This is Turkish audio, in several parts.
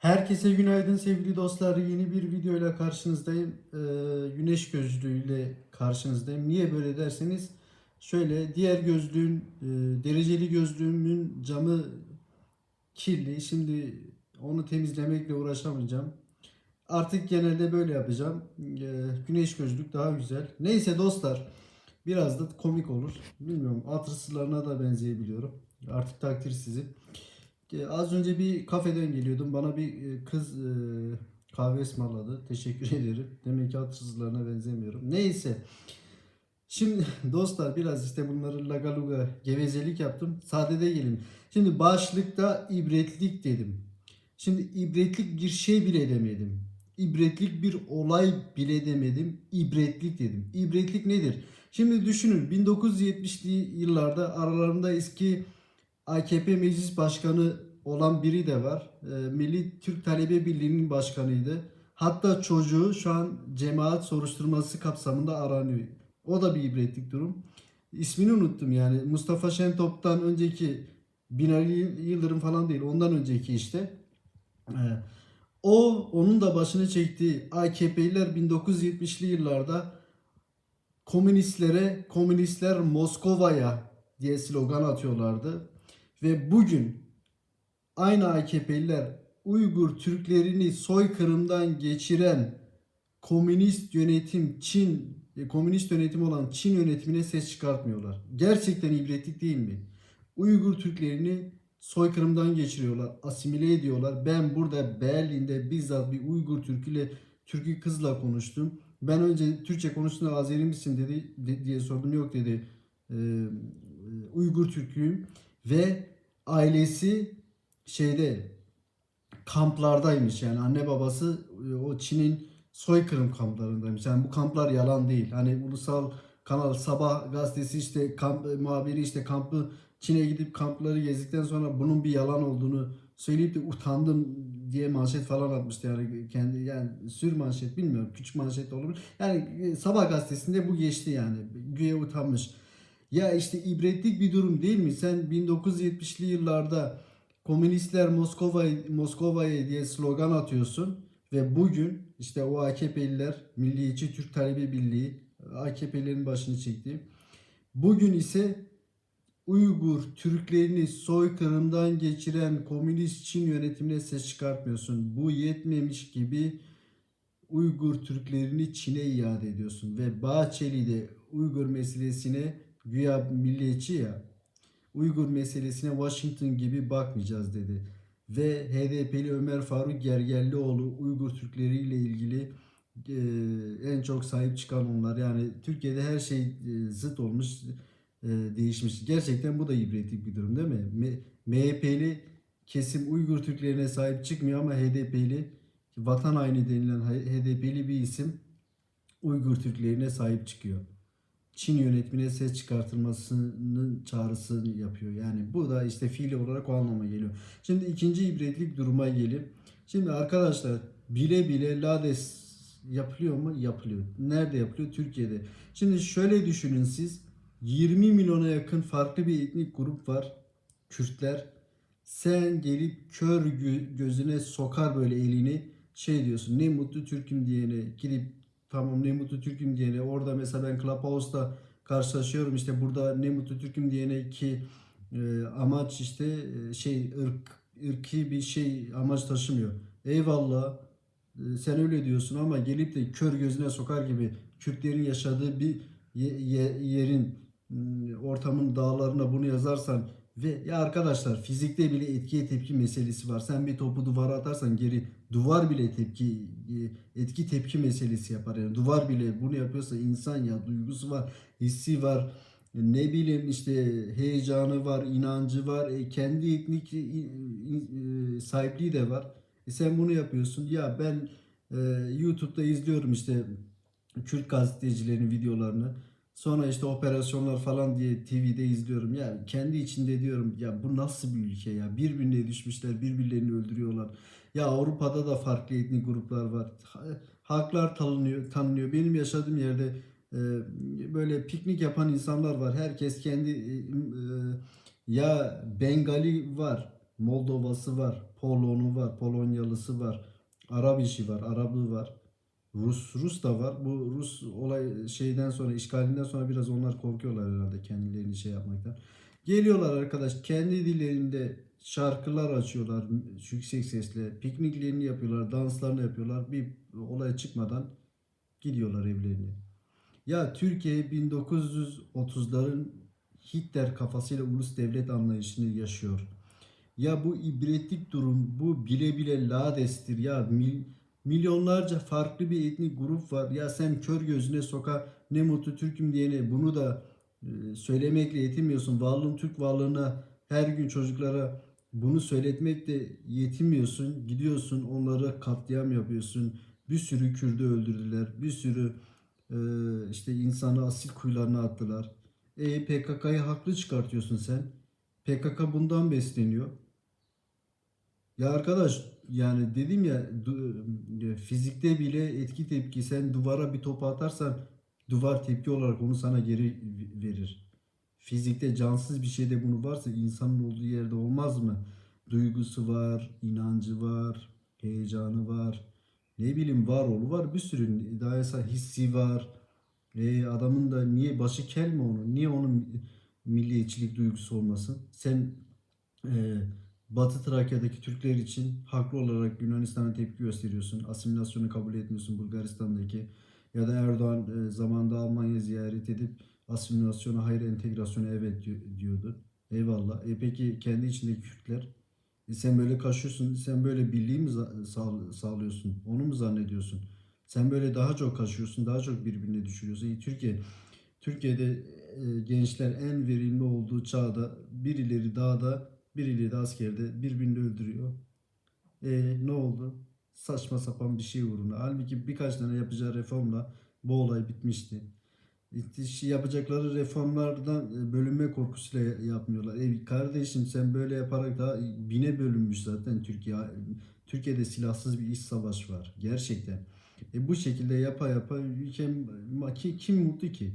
Herkese günaydın sevgili dostlar. Yeni bir videoyla karşınızdayım. Ee, güneş gözlüğüyle karşınızdayım. Niye böyle derseniz şöyle diğer gözlüğün e, dereceli gözlüğümün camı kirli. Şimdi onu temizlemekle uğraşamayacağım. Artık genelde böyle yapacağım. Ee, güneş gözlük daha güzel. Neyse dostlar biraz da komik olur. Bilmiyorum atır da benzeyebiliyorum. Artık takdir sizin. E, Az önce bir kafeden geliyordum. Bana bir e, kız e, kahve ısmarladı. Teşekkür ederim. Demek ki at hızlarına benzemiyorum. Neyse. Şimdi dostlar biraz işte bunları lagaluga gevezelik yaptım. Sadede gelin. Şimdi başlıkta ibretlik dedim. Şimdi ibretlik bir şey bile demedim. İbretlik bir olay bile demedim. İbretlik dedim. İbretlik nedir? Şimdi düşünün 1970'li yıllarda aralarında eski AKP meclis başkanı olan biri de var. Ee, Milli Türk Talebe Birliği'nin başkanıydı. Hatta çocuğu şu an cemaat soruşturması kapsamında aranıyor. O da bir ibretlik durum. İsmini unuttum yani. Mustafa Şentop'tan önceki Binali Yıldırım falan değil. Ondan önceki işte. Ee, o onun da başını çektiği AKP'liler 1970'li yıllarda komünistlere komünistler Moskova'ya diye slogan atıyorlardı. Ve bugün aynı AKP'liler Uygur Türklerini soykırımdan geçiren komünist yönetim Çin e, komünist yönetim olan Çin yönetimine ses çıkartmıyorlar. Gerçekten ibretlik değil mi? Uygur Türklerini soykırımdan geçiriyorlar, asimile ediyorlar. Ben burada Berlin'de bizzat bir Uygur Türküyle Türkü kızla konuştum. Ben önce Türkçe konuştuğunda Azeri misin dedi de- diye sordum. Yok dedi. Ee, Uygur Türküyüm ve ailesi şeyde kamplardaymış yani anne babası e, o Çin'in soykırım kamplarındaymış. Yani bu kamplar yalan değil. Hani ulusal kanal Sabah gazetesi işte kamp e, muhabiri işte kampı Çin'e gidip kampları gezdikten sonra bunun bir yalan olduğunu söyleyip de utandım diye manşet falan atmıştı yani kendi yani sür manşet bilmiyorum küçük manşet olur. Yani e, Sabah gazetesinde bu geçti yani güya utanmış. Ya işte ibretlik bir durum değil mi? Sen 1970'li yıllarda komünistler Moskova Moskova'ya diye slogan atıyorsun ve bugün işte o AKP'liler Milliyetçi Türk Talebe Birliği AKP'lerin başını çekti. Bugün ise Uygur Türklerini soykırımdan geçiren komünist Çin yönetimine ses çıkartmıyorsun. Bu yetmemiş gibi Uygur Türklerini Çin'e iade ediyorsun ve Bahçeli de Uygur meselesine güya milliyetçi ya Uygur meselesine Washington gibi bakmayacağız dedi. Ve HDP'li Ömer Faruk Gergerlioğlu Uygur Türkleri ile ilgili e, en çok sahip çıkan onlar. Yani Türkiye'de her şey e, zıt olmuş, e, değişmiş. Gerçekten bu da ibretlik bir durum değil mi? MHP'li kesim Uygur Türklerine sahip çıkmıyor ama HDP'li vatan haini denilen HDP'li bir isim Uygur Türklerine sahip çıkıyor. Çin yönetimine ses çıkartılmasının çağrısını yapıyor. Yani bu da işte fiili olarak o anlama geliyor. Şimdi ikinci ibretlik duruma gelip şimdi arkadaşlar bile bile Lades yapılıyor mu? Yapılıyor. Nerede yapılıyor? Türkiye'de. Şimdi şöyle düşünün siz 20 milyona yakın farklı bir etnik grup var. Kürtler. Sen gelip kör gö- gözüne sokar böyle elini şey diyorsun ne mutlu Türk'üm diyene gidip tamam ne mutlu Türk'üm diyene orada mesela ben Clubhouse'da karşılaşıyorum işte burada ne mutlu Türk'üm diyene ki e, amaç işte e, şey ırk ırki bir şey amaç taşımıyor. Eyvallah e, sen öyle diyorsun ama gelip de kör gözüne sokar gibi Kürtlerin yaşadığı bir ye- ye- yerin m, ortamın dağlarına bunu yazarsan ve ya arkadaşlar fizikte bile etkiye tepki meselesi var. Sen bir topu duvara atarsan geri duvar bile tepki e, etki tepki meselesi yapar. Yani duvar bile bunu yapıyorsa insan ya duygusu var, hissi var. Ne bileyim işte heyecanı var, inancı var, e, kendi etnik e, e, sahipliği de var. E sen bunu yapıyorsun. Ya ben e, YouTube'da izliyorum işte Kürt gazetecilerin videolarını. Sonra işte operasyonlar falan diye TV'de izliyorum. Ya kendi içinde diyorum ya bu nasıl bir ülke ya? Birbirine düşmüşler, birbirlerini öldürüyorlar. Ya Avrupa'da da farklı etnik gruplar var. Ha- Halklar tanınıyor, tanınıyor. Benim yaşadığım yerde e, böyle piknik yapan insanlar var. Herkes kendi e, e, ya Bengali var, Moldovası var, Polonu var, Polonyalısı var, Arap işi var, Arabı var. Rus Rus da var. Bu Rus olay şeyden sonra işgalinden sonra biraz onlar korkuyorlar herhalde kendilerini şey yapmaktan. Geliyorlar arkadaş kendi dillerinde şarkılar açıyorlar yüksek sesle. Pikniklerini yapıyorlar, danslarını yapıyorlar. Bir olay çıkmadan gidiyorlar evlerine. Ya Türkiye 1930'ların Hitler kafasıyla ulus devlet anlayışını yaşıyor. Ya bu ibretlik durum, bu bile bile ladestir ya. Mil, milyonlarca farklı bir etnik grup var. Ya sen kör gözüne soka ne mutlu Türk'üm diyene bunu da e, söylemekle yetinmiyorsun. Varlığın Türk varlığına her gün çocuklara bunu söyletmekle yetinmiyorsun. Gidiyorsun onlara katliam yapıyorsun. Bir sürü Kürt'ü öldürdüler. Bir sürü e, işte insanı asil kuyularına attılar. E PKK'yı haklı çıkartıyorsun sen. PKK bundan besleniyor. Ya arkadaş yani dedim ya du- fizikte bile etki tepki sen duvara bir topu atarsan duvar tepki olarak onu sana geri verir. Fizikte cansız bir şeyde bunu varsa insanın olduğu yerde olmaz mı? Duygusu var, inancı var, heyecanı var. Ne bileyim varolu var bir sürü daha esa hissi var. E, adamın da niye başı kel mi onun? Niye onun milliyetçilik duygusu olmasın? Sen e, Batı Trakya'daki Türkler için haklı olarak Yunanistan'a tepki gösteriyorsun. Asimilasyonu kabul etmiyorsun Bulgaristan'daki. Ya da Erdoğan e, zamanında Almanya ziyaret edip asimilasyona hayır entegrasyona evet diyor- diyordu. Eyvallah. E peki kendi içindeki Kürtler? E sen böyle kaşıyorsun, sen böyle birliği mi sağlıyorsun? Onu mu zannediyorsun? Sen böyle daha çok kaşıyorsun, daha çok birbirine düşürüyorsun. E, Türkiye Türkiye'de e, gençler en verimli olduğu çağda birileri dağda, birileri de askerde birbirini öldürüyor. E ne oldu? Saçma sapan bir şey uğruna. Halbuki birkaç tane yapacağı reformla bu olay bitmişti. Yapacakları reformlardan e, bölünme korkusuyla ya- yapmıyorlar. E kardeşim sen böyle yaparak daha bine bölünmüş zaten Türkiye. Türkiye'de silahsız bir iç savaş var. Gerçekten. E bu şekilde yapa yapa ülke kim, kim mutlu ki?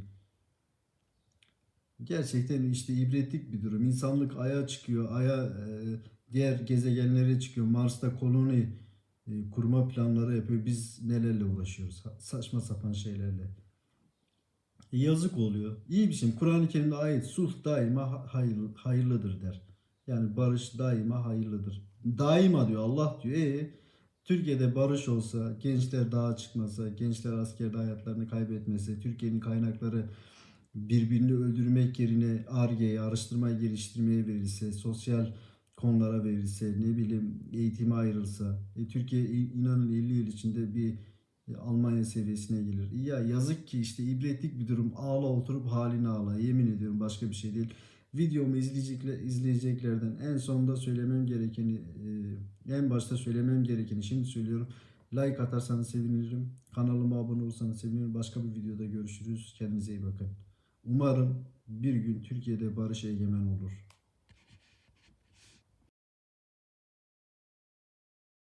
Gerçekten işte ibretlik bir durum. İnsanlık aya çıkıyor, aya e, diğer gezegenlere çıkıyor. Mars'ta koloni e, kurma planları yapıyor. Biz nelerle uğraşıyoruz? Sa- Saçma sapan şeylerle. E, yazık oluyor. İyi bir şey. Kur'an-ı Kerim'de ayet sulh daima ha- hayır, hayırlıdır der. Yani barış daima hayırlıdır. Daima diyor Allah diyor. E Türkiye'de barış olsa, gençler dağa çıkmasa, gençler askerde hayatlarını kaybetmese, Türkiye'nin kaynakları birbirini öldürmek yerine Ar-Ge'ye, araştırma geliştirmeye verilse, sosyal konulara verilse, ne bileyim eğitime ayrılsa, e, Türkiye inanın 50 yıl içinde bir e, Almanya seviyesine gelir. Ya yazık ki işte ibretlik bir durum. Ağla oturup halini ağla. Yemin ediyorum başka bir şey değil. Videomu izleyecekler, izleyeceklerden en sonunda söylemem gerekeni, e, en başta söylemem gerekeni şimdi söylüyorum. Like atarsanız sevinirim. Kanalıma abone olursanız sevinirim. Başka bir videoda görüşürüz. Kendinize iyi bakın. Umarım bir gün Türkiye'de barış egemen olur.